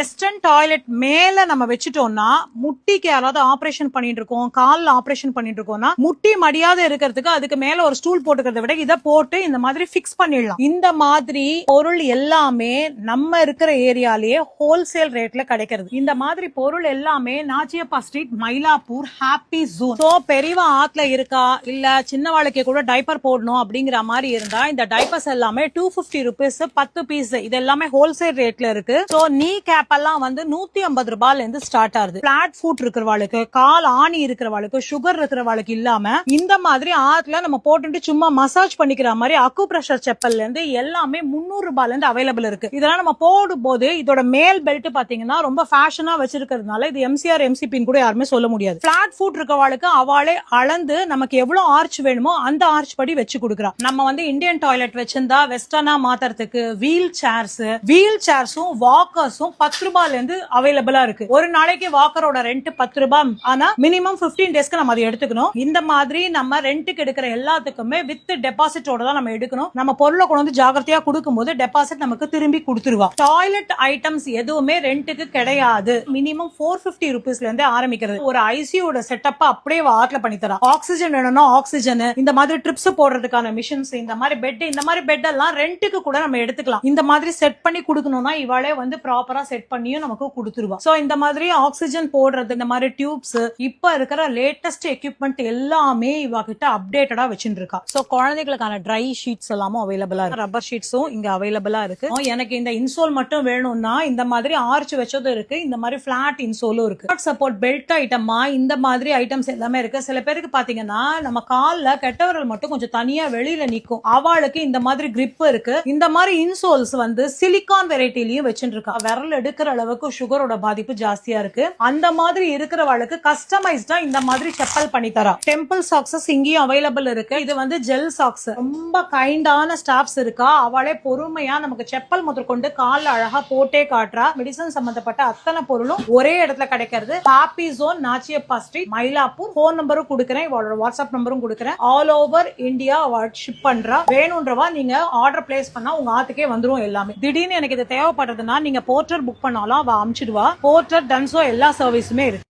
Western toilet மேல நம்ம வச்சுட்டோம்னா முட்டிக்கு யாராவது ஆபரேஷன் பண்ணிட்டு இருக்கோம் காலில் ஆபரேஷன் பண்ணிட்டு இருக்கோம்னா முட்டி மடியாத இருக்கிறதுக்கு அதுக்கு மேல ஒரு ஸ்டூல் போட்டுக்கிறத விட இதை போட்டு இந்த மாதிரி ஃபிக்ஸ் பண்ணிடலாம். இந்த மாதிரி பொருள் எல்லாமே நம்ம இருக்கிற ஏரியாலேயே ஹோல்சேல் ரேட்ல கிடைக்கிறது. இந்த மாதிரி பொருள் எல்லாமே Nachiappa street Mylapore happy zone so பெரியவா ஆத்துல இருக்கா இல்ல சின்னவாளுக்கு கூட டைப்பர் போடணும் அப்படிங்கிற மாதிரி இருந்தா இந்த டைப்பர்ஸ் எல்லாமே டூ பிப்டி ருபீஸ் பத்து பீஸ் இது எல்லாமே ஹோல்சேல் ரேட்ல இருக்கு. சோ நீ கேப் எல்லாம் வந்து நூத்தி ஐம்பது ரூபாயில இருந்து ஸ்டார்ட் ஆகுது. பிளாட் ஃபுட் இருக்கிறவாளுக்கு கால் ஆணி இருக்கிறவாளுக்கு சுகர் இருக்கிறவாளுக்கு இல்லாம இந்த மாதிரி ஆத்துல நம்ம போட்டுட்டு சும்மா மசாஜ் பண்ணிக்கிற மாதிரி அக்கு பிரஷர் செப்பல்ல இருந்து எல்லாமே முந்நூறு ரூபாயில இருந்து அவைலபிள் இருக்கு. இதெல்லாம் நம்ம போடும் போது இதோட மேல் பெல்ட் பாத்தீங்கன்னா ரொம்ப ஃபேஷனா வச்சிருக்கிறதுனால இது எம்சிஆர் எம்சிபின்னு கூட யாருமே சொல்ல முடியாது. பிளாட் ஃபுட் இருக்கவாளுக்கு அவளே அளந்து நமக்கு எவ்வளவு ஆர்ச் வேணுமோ அந்த ஆர்ச் படி வச்சு கொடுக்குறா. நம்ம வந்து இந்தியன் டாய்லெட் வச்சிருந்தா வெஸ்டர்னா மாத்துறதுக்கு வீல் சேர்ஸ் வீல் சேர்ஸும் வாக்கர்ஸும் பத்து ரூபாயில இருந்து அவைலபிளா இருக்கு. ஒரு நாளைக்கு வாக்கரோட ரெண்ட் பத்து ரூபாய் ஆனா மினிமம் 15 டேஸ்க்கு நம்ம அதை எடுத்துக்கணும். இந்த மாதிரி நம்ம ரெண்ட்டுக்கு எடுக்கிற எல்லாத்துக்குமே வித் டெபாசிட்டோட தான் நம்ம எடுக்கணும். நம்ம பொருளை கொண்டு வந்து ஜாகிரதையா கொடுக்கும்போது டெபாசிட் நமக்கு திரும்பி கொடுத்துருவா. டாய்லெட் ஐட்டம்ஸ் எதுவுமே ரெண்ட்டுக்கு கிடையாது. மினிமம் ஃபோர் பிப்டி ருபீஸ்ல இருந்தே ஆரம்பிக்கிறது. ஒரு ஐசியோட செட்டப் அப்படியே வாட்ல பண்ணி தரா. ஆக்சிஜன் வேணும்னா ஆக்சிஜன் இந்த மாதிரி ட்ரிப்ஸ் போடுறதுக்கான மிஷின்ஸ் இந்த மாதிரி பெட் இந்த மாதிரி பெட் எல்லாம் ரெண்ட்டுக்கு கூட நம்ம எடுத்துக்கலாம். இந்த மாதிரி செட் பண்ணி கொடுக்கணும்னா இவாளே வந்து ப்ராப்பரா செட் பண்ணியும் நமக்கு கொடுத்துருவான் ஸோ இந்த மாதிரி ஆக்சிஜன் போடுறது இந்த மாதிரி டியூப்ஸ் இப்ப இருக்கிற லேட்டஸ்ட் எக்யூப்மெண்ட் எல்லாமே இவா கிட்ட அப்டேட்டடா வச்சுட்டு இருக்கா ஸோ குழந்தைகளுக்கான ட்ரை ஷீட்ஸ் எல்லாமும் அவைலபிளா இருக்கு. ரப்பர் ஷீட்ஸும் இங்க அவைலபிளா இருக்கு. Oh, எனக்கு இந்த இன்சோல் மட்டும் வேணும்னா இந்த மாதிரி ஆர்ச் வச்சதும் இருக்கு. இந்த மாதிரி பிளாட் இன்சோலும் இருக்கு. சப்போர்ட் பெல்ட் ஐட்டமா இந்த மாதிரி ஐட்டம்ஸ் எல்லாமே இருக்கு. சில பேருக்கு பாத்தீங்கன்னா நம்ம கால்ல கெட்டவரல் மட்டும் கொஞ்சம் தனியா வெளியில நிக்கும். அவளுக்கு இந்த மாதிரி கிரிப் இருக்கு. இந்த மாதிரி இன்சோல்ஸ் வந்து சிலிகான் வெரைட்டிலையும் வச்சுட்டு இருக்கா விரல் இருக்கிற அளவுக்கு சுகரோட பாதிப்பு ஜாஸ்தியா இருக்கு. அந்த மாதிரி இருக்கிறவளுக்கு கஸ்டமைஸ்டா இந்த மாதிரி செப்பல் பண்ணி தரா. டெம்பிள் சாக்ஸஸ் இங்கேயும் அவைலபிள் இருக்கு. இது வந்து ஜெல் சாக்ஸ் ரொம்ப கைண்டான ஸ்டாஃப்ஸ் இருக்கா? அவளே பொறுமையா நமக்கு செப்பல் முதற்கொண்டு கால அழகா போட்டே காட்டுறா. மெடிசன் சம்பந்தப்பட்ட அத்தனை பொருளும் ஒரே இடத்துல கிடைக்கிறது. Happy zone Nachiappa street Mylapore. Phone நம்பரும் கொடுக்குறேன். இவளோட வாட்ஸ்அப் நம்பரும் கொடுக்குறேன். ஆல் ஓவர் இந்தியா ஷிப் பண்றா. வேணும்ன்றவா நீங்க ஆர்டர் பிளேஸ் பண்ணா உங்க ஆத்துக்கே வந்துரும் எல்லாமே. திடீர்னு எனக்கு இது தேவைப்படுறதுன்னா நீங்க போர்ட்டர் புக் பண்ணாலும் அவ அமிச்சிடுவா. போர்ட்டர் டன்சோ எல்லா சர்வீஸுமே இருக்கு.